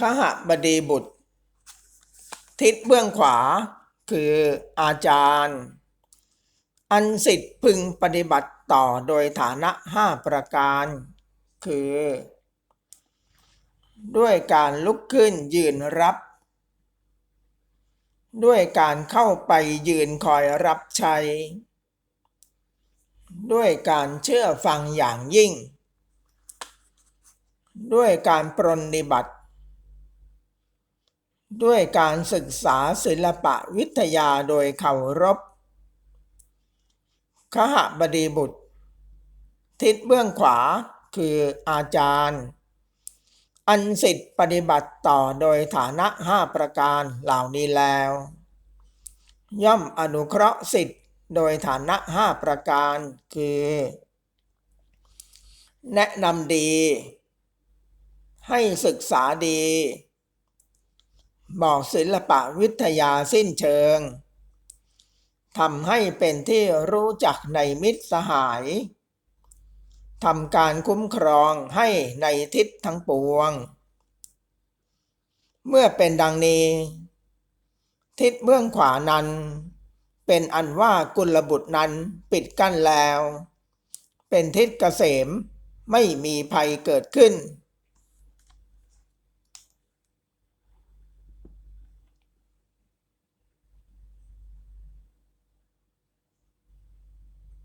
ขหบดีบุตร ทิศเบื้องขวาคืออาจารย์ อันสิทธิ์พึงปฏิบัติต่อโดยฐานะห้าประการ คือ ด้วยการลุกขึ้นยืนรับ ด้วยการเข้าไปยืนคอยรับใช้ ด้วยการเชื่อฟังอย่างยิ่ง ด้วยการปรนนิบัติ ด้วยการศึกษาศิลปะวิทยาโดยเคารพขหบดีบุตร ทิศเบื้องขวาคืออาจารย์ อันสิทธิปฏิบัติต่อโดยฐานะห้าประการเหล่านี้แล้ว ย่อมอนุเคราะห์สิทธิ์โดยฐานะห้าประการคือ แนะนำดี ให้ศึกษาดี บอกศิลปะวิทยาสิ้นเชิงทำให้เป็นที่รู้จักในมิตรสหายทำการคุ้มครองให้ในทิศทั้งปวง เมื่อเป็นดังนี้ ทิศเบื้องขวานั้น เป็นอันว่ากุลบุตรนั้นปิดกั้นแล้ว เป็นทิศเกษมไม่มีภัยเกิดขึ้น